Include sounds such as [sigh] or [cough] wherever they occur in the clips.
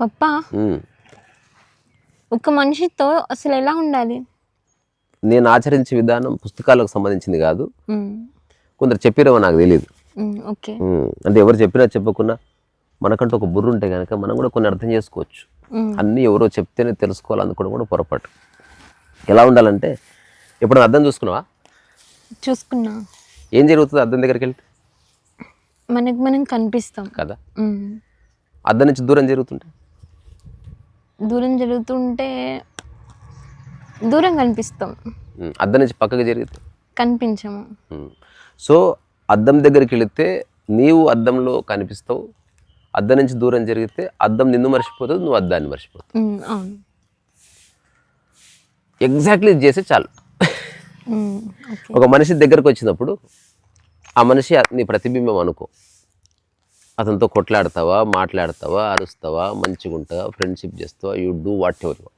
పప్ప. ఒక మనిషితో అసలు ఎలా ఉండాలి? నేను ఆచరించే విధానం పుస్తకాలకు సంబంధించింది కాదు. కొందరు చెప్పిరేమో నాకు తెలియదు ఓకే. అంటే ఎవరు చెప్పినా చెప్పకున్నా మనకంటూ ఒక బుర్ర ఉంటే కనుక మనం కూడా కొన్ని అర్థం చేసుకోవచ్చు. అన్నీ ఎవరో చెప్తేనే తెలుసుకోవాలనుకోవడం కూడా పొరపాటు. ఎలా ఉండాలంటే ఎప్పుడైనా అర్థం చూసుకున్నావా? చూసుకున్నా. ఏం జరుగుతుంది అద్దం దగ్గరికి వెళ్తే మనకి మనం కనిపిస్తాం. కదా. అద్దం నుంచి దూరం జరుగుతుంటే? దూరం జరుగుతుంటే దూరం కనిపిస్తాం. అద్దం నుంచి పక్కకి జరిగితే? కనిపించము. సో అద్దం దగ్గరికి వెళితే నీవు అద్దంలో కనిపిస్తావు. అద్దం నుంచి దూరం జరిగితే అద్దం నిన్ను మర్చిపోతుంది నువ్వు అద్దాన్ని మర్చిపోతావు. ఎగ్జాక్ట్లీ ఇది చేస్తే చాలు. ఒక మనిషి దగ్గరకు వచ్చినప్పుడు ఆ మనిషి నీ ప్రతిబింబం అనుకో. అతనితో కొట్లాడతావా మాట్లాడతావా అరుస్తావా మంచిగా ఉంటావా ఫ్రెండ్షిప్ చేస్తావా you do whatever what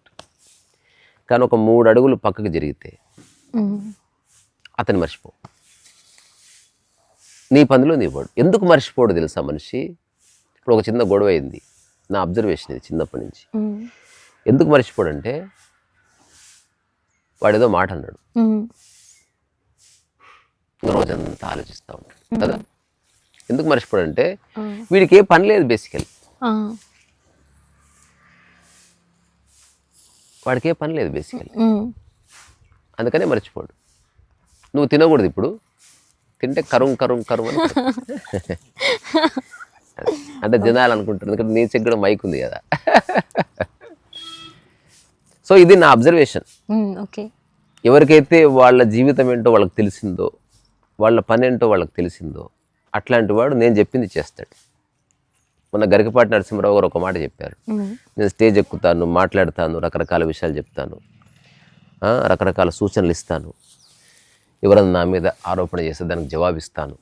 కానీ ఒక మూడు అడుగులు పక్కకి జరిగితే అతను మర్చిపో నీ పనిలో నీ పోడు ఎందుకు మర్చిపోడు తెలుసా మనిషి? ఇప్పుడు ఒక చిన్న గొడవ అయింది. నా అబ్జర్వేషన్ ఇది చిన్నప్పటి నుంచి. ఎందుకు మర్చిపోడంటే వాడేదో మాట అన్నాడు. రోజంతా ఆలోచిస్తూ ఉంటాడు. కదా? ఎందుకు మర్చిపోడంటే వీడికి ఏ పని లేదు బేసికల్ వాడికి ఏ పని లేదు బేసికల్ అందుకనే మర్చిపోడు నువ్వు తినకూడదు ఇప్పుడు. తింటే కరుం కరుం కరుం అని. [laughs] అంటే జనాలు అనుకుంటారు ఎందుకంటే నీ చెక్ కూడా మైక్ ఉంది కదా. సో ఇది నా అబ్జర్వేషన్ ఓకే. ఎవరికైతే వాళ్ళ జీవితం ఏంటో వాళ్ళకి తెలిసిందో వాళ్ళ పని ఏంటో వాళ్ళకి తెలిసిందో అట్లాంటి వాడు నేను చెప్పింది చేస్తాడు. మొన్న గరికపాటి నరసింహరావు గారు ఒక మాట చెప్పారు. నేను స్టేజ్ ఎక్కుతాను మాట్లాడతాను రకరకాల విషయాలు చెప్తాను. రకరకాల సూచనలు ఇస్తాను. ఎవరైనా నా మీద ఆరోపణ చేస్తే దానికి జవాబిస్తాను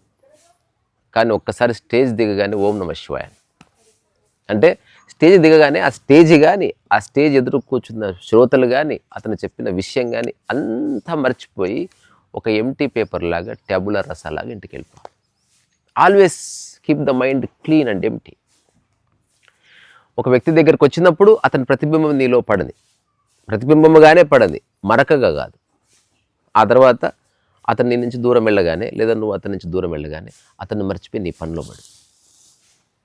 కానీ ఒక్కసారి స్టేజ్ దిగగానే ఓం నమ శివాయ అంటే స్టేజ్ దిగగానే ఆ స్టేజ్ కానీ ఆ స్టేజ్ ఎదురు కూర్చున్న శ్రోతలు కానీ అతను చెప్పిన విషయం కానీ అంతా మర్చిపోయి ఒక ఎంటీ పేపర్ లాగా ట్యాబులర్ రసాలాగా ఇంటికి వెళ్ళిపోవాలి always keep the mind clean and empty ఒక వ్యక్తి దగ్గరికి వచ్చినప్పుడు అతని ప్రతిబింబం నీలో పడని. ప్రతిబింబముగానే పడని. మరకగా కాదు. ఆ తర్వాత అతని నీ నుంచి దూరం వెళ్ళగానే లేదా నువ్వు అతని నుంచి దూరం వెళ్ళగానే అతన్ని మర్చిపోయి నీ పనిలో పడు.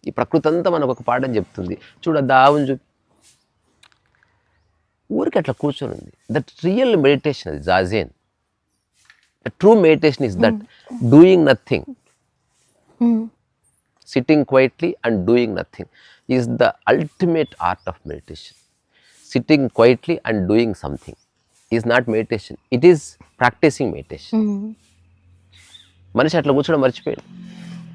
ఈ ప్రకృతి అంతా మనకు ఒక పాఠం చెప్తుంది. చూడ దావుని చూపి. ఊరికి అట్లా కూర్చొని ఉంది. దట్ రియల్ మెడిటేషన్ అది zazen the true meditation is that doing nothing sitting quietly and doing nothing is the ultimate art of meditation sitting quietly and doing something is not meditation it is practising meditation మనిషి అట్లా కూర్చోవడం మర్చిపోయింది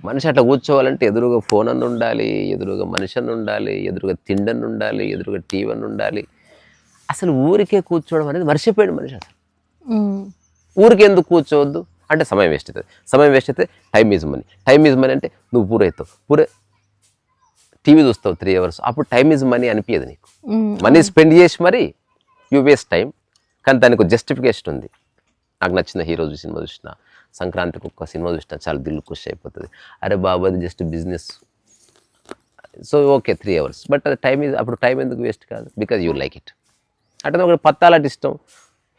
మనిషి అట్లా కూర్చోవాలంటే ఎదురుగా phone అని ఉండాలి ఎదురుగా మనిషి అని ఉండాలి ఎదురుగా తిండని ఉండాలి ఎదురుగా టీవీ అని ఉండాలి. అసలు ఊరికే కూర్చోవడం అనేది మర్చిపోయాడు మనిషి అసలు. Mm. ఊరికి ఎందుకు కూర్చోవద్దు? అంటే సమయం వేస్ట్ అవుతుంది. సమయం వేస్ట్ అయితే time is money time is money అంటే నువ్వు పూరైతావు పూరే టీవీ చూస్తావు త్రీ అవర్స్ అప్పుడు టైం ఈజ్ మనీ అనిపించదు నీకు. మనీ స్పెండ్ చేసి మరి యూ వేస్ట్ టైం కానీ దానికి ఒక జస్టిఫికేషన్ ఉంది. నాకు నచ్చిన హీరోస్ సినిమా చూసిన సంక్రాంతికి ఒక సినిమా చూసిన చాలా దిల్లు ఖుషి అయిపోతుంది. అరే బాబు అది just business so okay three hours but అది టైం ఇస్ అప్పుడు టైం ఎందుకు వేస్ట్ కాదు? బికాజ్ యూ లైక్ ఇట్ అంటే ఒక పత్తాలాట ఇష్టం.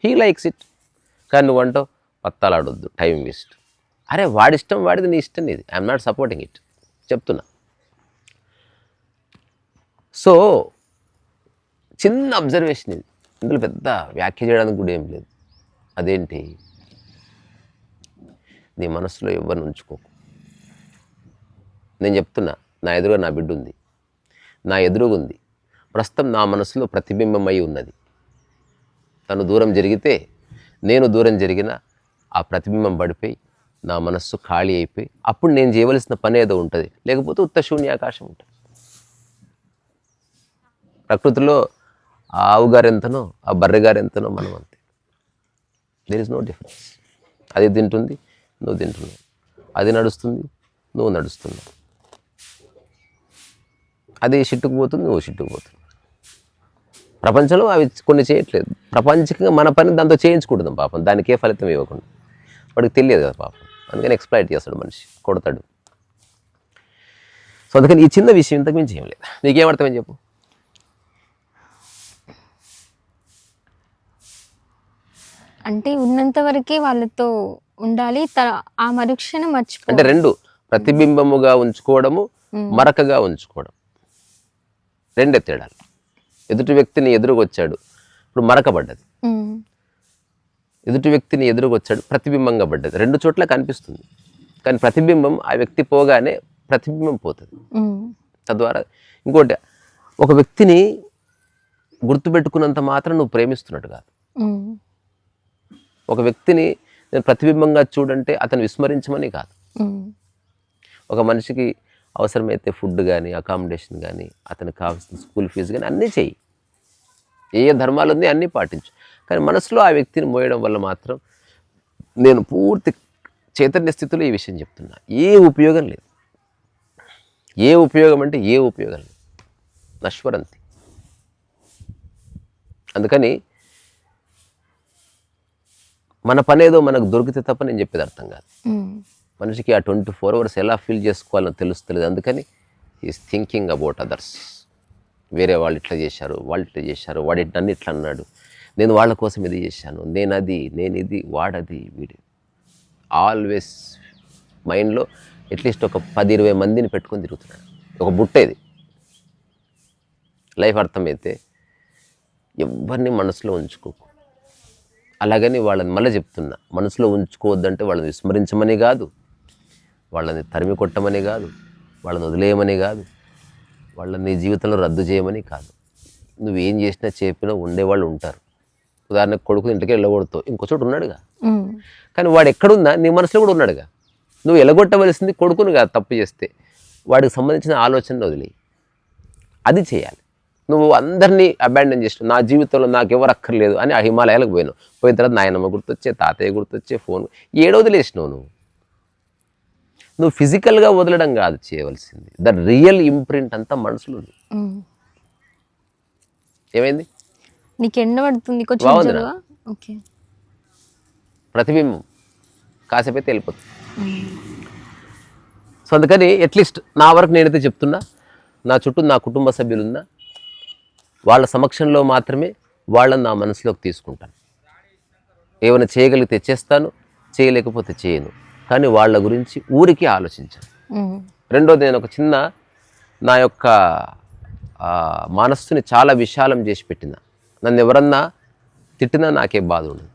హీ లైక్స్ ఇట్ కానీ నువ్వు అంటావు పత్తాలాడొద్దు టైం వేస్ట్ అరే వాడి ఇష్టం వాడిది నీ ఇష్టం నీది. ఐఎమ్ నాట్ సపోర్టింగ్ ఇట్ చెప్తున్నా. సో చిన్న అబ్జర్వేషన్ ఇది. ఇందులో పెద్ద వ్యాఖ్య చేయడానికి కూడా ఏం లేదు. అదేంటి? నీ మనసులో ఎవరిని ఉంచుకోకు. నేను చెప్తున్నా నా ఎదురుగా నా బిడ్డ ఉంది. నా ఎదురుగా ఉంది. ప్రస్తుతం నా మనసులో ప్రతిబింబమై ఉన్నది. తను దూరం జరిగితే నేను దూరం జరిగిన ఆ ప్రతిబింబం పడిపోయి నా మనస్సు ఖాళీ అయిపోయి అప్పుడు నేను చేయవలసిన పని ఏదో ఉంటుంది. లేకపోతే ఉత్త శూన్యాకాశం ఉంటుంది. ప్రకృతిలో ఆ ఆవు గారు ఎంతనో ఆ బర్రె గారు ఎంతనో మనం అంతే. దేర్ ఇస్ నో డిఫరెన్స్ అది తింటుంది నువ్వు తింటున్నావు. అది నడుస్తుంది నువ్వు నడుస్తున్నావు. అది చిట్టుకుపోతుంది నువ్వు షిట్టుకు పోతుంది ప్రపంచంలో అవి కొన్ని చేయట్లేదు. ప్రపంచకంగా మన పని దాంతో చేయించకూడదు పాపం. దానికి ఏ ఫలితం ఇవ్వకుండా. వాడికి తెలియదు కదా పాపం. అందుకని ఎక్స్ప్లైట్ చేస్తాడు మనిషి కొడతాడు. సో అందుకని ఈ చిన్న విషయం ఇంతకు మించి ఏం లేదు. నీకేమర్థమని చెప్పు? అంటే ఉన్నంత వరకే వాళ్ళతో ఉండాలి ఆ మరుక్షణం మర్చిపో అంటే రెండు ప్రతిబింబముగా ఉంచుకోవడము మరకగా ఉంచుకోవడం. రెండే తేడాలు. ఎదుటి వ్యక్తిని ఎదురుకొచ్చాడు ఇప్పుడు మరకబడ్డది. ఎదుటి వ్యక్తిని ఎదురుగా వచ్చాడు ప్రతిబింబంగా పడ్డది రెండు చోట్ల కనిపిస్తుంది కానీ ప్రతిబింబం ఆ వ్యక్తి పోగానే ప్రతిబింబం పోతుంది. తద్వారా ఇంకోటి ఒక వ్యక్తిని గుర్తుపెట్టుకున్నంత మాత్రం నువ్వు ప్రేమిస్తున్నట్టు కాదు. ఒక వ్యక్తిని నేను ప్రతిబింబంగా చూడంటే అతను విస్మరించమని కాదు. ఒక మనిషికి అవసరమైతే ఫుడ్ కానీ అకామిడేషన్ కానీ అతనికి కావాల్సిన స్కూల్ ఫీజు కానీ అన్నీ చెయ్యి ఏ ఏ ధర్మాలు ఉంది అన్నీ పాటించు. కానీ మనసులో ఆ వ్యక్తిని మోయడం వల్ల మాత్రం నేను పూర్తి చైతన్య స్థితిలో ఈ విషయం చెప్తున్నా. ఏ ఉపయోగం లేదు. ఏ ఉపయోగం అంటే ఏ ఉపయోగం లేదు. నశ్వరంతి. అందుకని మన పనేదో మనకు దొరికితే తప్ప నేను చెప్పేది అర్థం కాదు. మనిషికి ఆ ట్వంటీ ఫోర్ అవర్స్ ఎలా ఫీల్ చేసుకోవాలో తెలుస్తలేదు. అందుకని ఈస్ థింకింగ్ అబౌట్ అదర్స్. వేరే వాళ్ళు ఇట్లా చేశారు వాళ్ళు ఇట్లా చేశారు వాడి నన్ను ఇట్లా అన్నాడు. నేను వాళ్ళ కోసం ఇది చేశాను. నేను అది నేను ఇది వాడది వీడు. ఆల్వేస్ మైండ్లో అట్లీస్ట్ ఒక పది ఇరవై మందిని పెట్టుకొని తిరుగుతున్నాడు. ఒక బుట్ట ఇది. లైఫ్ అర్థమైతే ఎవరిని మనసులో ఉంచుకోకు. అలాగని వాళ్ళని మళ్ళీ చెప్తున్నా. మనసులో ఉంచుకోవద్దంటే వాళ్ళని విస్మరించమని కాదు. వాళ్ళని తరిమి కొట్టమని కాదు. వాళ్ళని వదిలేయమని కాదు. వాళ్ళని నీ జీవితంలో రద్దు చేయమని కాదు. నువ్వేం చేసినా చెప్పినా ఉండేవాళ్ళు ఉంటారు. ఉదాహరణకు కొడుకు ఇంటికి వెళ్ళకూడతావు ఇంకో చోటు ఉన్నాడుగా. కానీ వాడు ఎక్కడున్నా నీ మనసులో కూడా ఉన్నాడుగా. నువ్వు ఎలగొట్టవలసింది కొడుకును కాదు తప్పు చేస్తే. వాడికి సంబంధించిన ఆలోచనను వదిలేయి. అది చేయాలి. నువ్వు అందరినీ అబాండన్ చేసిన నా జీవితంలో నాకు ఎవరు అక్కర్లేదు అని ఆ హిమాలయాలకు పోయినావు. పోయిన తర్వాత నాయనమ్మ గుర్తొచ్చే తాతయ్య గుర్తొచ్చే ఫోన్. ఏడు వదిలేసినావు నువ్వు. నువ్వు ఫిజికల్గా వదలడం కాదు చేయవలసింది. ద రియల్ ఇంప్రింట్ అంతా మనసులో. ఏమైంది? నీకు ఎండ పడుతుంది కొంచెం ప్రతిబింబం. కాసేపు వెళ్ళిపోతుంది ఉమ్. సో అందుకని అట్లీస్ట్ నా వరకు నేనైతే చెప్తున్నా నా చుట్టూ నా కుటుంబ సభ్యులున్నా వాళ్ళ సమక్షంలో మాత్రమే వాళ్ళని నా మనసులోకి తీసుకుంటాను. ఏమైనా చేయగలిగితే చేస్తాను చేయలేకపోతే చేయను. కానీ వాళ్ళ గురించి ఊరికి ఆలోచించాను. రెండోది నేను ఒక చిన్న నా యొక్క మనస్సుని చాలా విశాలం చేసి పెట్టిన. నన్ను ఎవరన్నా తిట్టినా నాకే బాధ ఉండదు.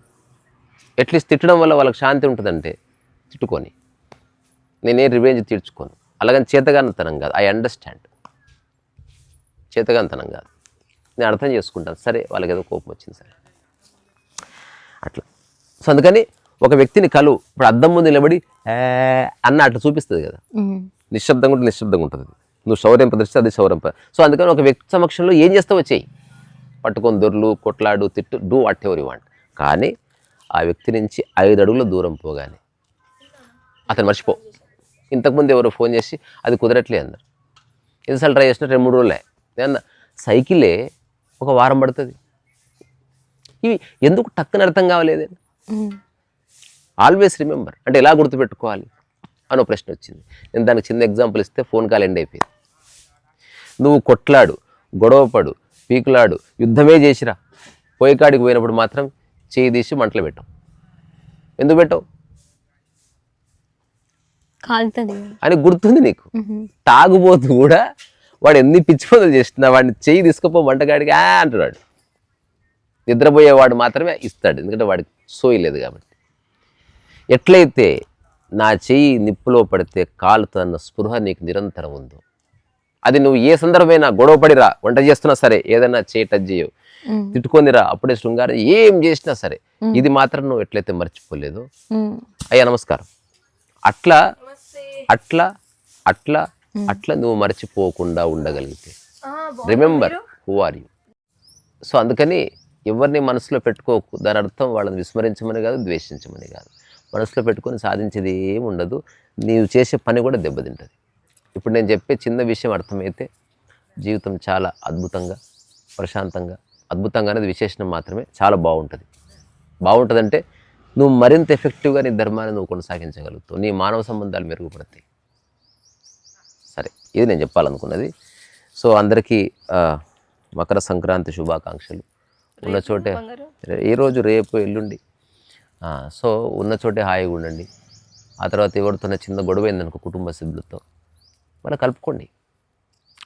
అట్లీస్ట్ తిట్టడం వల్ల వాళ్ళకి శాంతి ఉంటుందంటే తిట్టుకొని. నేనే రివెంజ్ తీర్చుకోను. అలాగని చేతగానితనం కాదు. I understand. చేతగానితనం కాదు. నేను అర్థం చేసుకుంటాను. సరే వాళ్ళకి ఏదో కోపం వచ్చింది సరే. అట్లా. సో అందుకని ఒక వ్యక్తిని కలు ఇప్పుడు అద్దం ముందు నిలబడి అన్న అట్లా చూపిస్తుంది కదా. నిశ్శబ్దంగా ఉంటే నిశ్శబ్దంగా ఉంటుంది. నువ్వు శౌర్యం ప్రదర్శిస్తే అది శౌర్యం సో అందుకని ఒక వ్యక్తి సమక్షంలో ఏం చేస్తావో చెయ్యి. పట్టుకొని దొర్లు కొట్లాడు తిట్టు do whatever you want కానీ ఆ వ్యక్తి నుంచి ఐదు అడుగుల దూరం పోగానే అతను మర్చిపో. ఇంతకుముందు ఎవరో ఫోన్ చేసి అది కుదరట్లే అన్నారు. ఎన్నిసార్లు ట్రై చేసినా రెండు మూడు రోజులే. నేను సైకిలే ఒక వారం పడుతుంది. ఇవి ఎందుకు టక్కున అర్థం కావలేదే ఉమ్. Always remember. అంటే ఎలా గుర్తుపెట్టుకోవాలి? అనో ప్రశ్న వచ్చింది. నేను దానికి చిన్న ఎగ్జాంపుల్ ఇస్తే ఫోన్ కాల్ ఎండ్ అయిపోయింది. నువ్వు కొట్లాడు గొడవపడు పీకులాడు యుద్ధమే చేసిరా. పోయికాడికి పోయినప్పుడు మాత్రం చేయి తీసి మంటలు పెట్టావు. ఎందుకు పెట్టావు? అని గుర్తుంది నీకు. తాగుబోతు కూడా వాడు ఎన్ని పిచ్చి పనులు చేస్తున్నా వాడిని చెయ్యి తీసుకుపో వంటగాడికి ఆ అంటున్నాడు. నిద్రపోయేవాడు మాత్రమే ఇస్తాడు. ఎందుకంటే వాడికి సోయలేదు కాబట్టి. ఎట్లయితే నా చెయ్యి నిప్పులో పడితే కాలుతున్న స్పృహ నీకు నిరంతరం ఉందో. అది నువ్వు ఏ సందర్భమైనా గొడవ పడిరా వంట చేస్తున్నా సరే ఏదైనా చేయి టచ్ చేయవు. తిట్టుకొనిరా అప్పుడే శృంగారం ఏం చేసినా సరే ఇది మాత్రం నువ్వు ఎట్లయితే మర్చిపోలేదో. అయ్యా నమస్కారం. అట్లా అట్లా అట్లా అట్లా నువ్వు మర్చిపోకుండా ఉండగలిగితే. Remember who are you so అందుకని ఎవరిని మనసులో పెట్టుకోకు. దాని అర్థం వాళ్ళని విస్మరించమని కాదు ద్వేషించమని కాదు. మనసులో పెట్టుకొని సాధించేది ఏమి ఉండదు. నీవు చేసే పని కూడా దెబ్బతింటుంది. ఇప్పుడు నేను చెప్పే చిన్న విషయం అర్థమైతే జీవితం చాలా అద్భుతంగా ప్రశాంతంగా అద్భుతంగా అనేది విశేషణం మాత్రమే చాలా బాగుంటుంది. బాగుంటుందంటే నువ్వు మరింత ఎఫెక్టివ్గా నీ ధర్మాన్ని నువ్వు కొనసాగించగలుగుతావు. నీ మానవ సంబంధాలు మెరుగుపడతాయి. సరే ఇది నేను చెప్పాలనుకున్నది. సో అందరికీ మకర సంక్రాంతి శుభాకాంక్షలు. ఉన్న చోటే ఈ రోజు? రేపు ఎల్లుండి. సో ఉన్న చోటే హాయిగా ఉండండి. ఆ తర్వాత ఎవరితోనే చిన్న గొడవ అయిందనుకో కుటుంబ సభ్యులతో. మళ్ళీ కలుపుకోండి.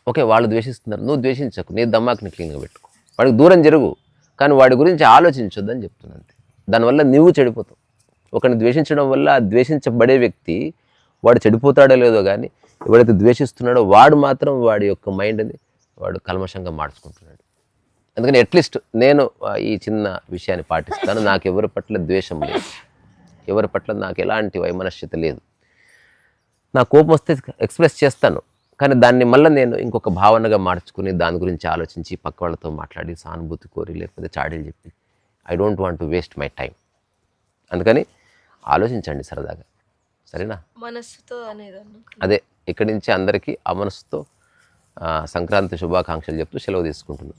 ఓకే వాళ్ళు ద్వేషిస్తున్నారు. నువ్వు ద్వేషించకు. నీ దమ్మాకిని క్లీన్గా పెట్టుకో. వాడికి దూరం జరుగు. కానీ వాడి గురించి ఆలోచించొద్దని చెప్తున్నాను అంతే. దానివల్ల నువ్వు చెడిపోతావు. ఒకరిని ద్వేషించడం వల్ల ఆ ద్వేషించబడే వ్యక్తి వాడు చెడిపోతాడో లేదో కానీ ఎవడైతే ద్వేషిస్తున్నాడో వాడు మాత్రం వాడి యొక్క మైండ్ని వాడు కల్మషంగా మార్చుకుంటున్నాడు. అందుకని అట్లీస్ట్ నేను ఈ చిన్న విషయాన్ని పాటిస్తాను. నాకు ఎవరి పట్ల ద్వేషం లేదు. ఎవరి పట్ల నాకు ఎలాంటి వైమనస్యత లేదు. నా కోపం వస్తే ఎక్స్ప్రెస్ చేస్తాను. కానీ దాన్ని మళ్ళీ నేను ఇంకొక భావనగా మార్చుకుని దాని గురించి ఆలోచించి పక్క వాళ్ళతో మాట్లాడి సానుభూతి కోరి లేకపోతే చాడీలు చెప్పి I don't want to waste my time అందుకని ఆలోచించండి సరదాగా. సరేనా? మనస్సుతో అదే ఇక్కడి నుంచి అందరికీ ఆ మనసుతో ఆ, సంక్రాంతి శుభాకాంక్షలు చెప్తూ సెలవు తీసుకుంటున్నాను.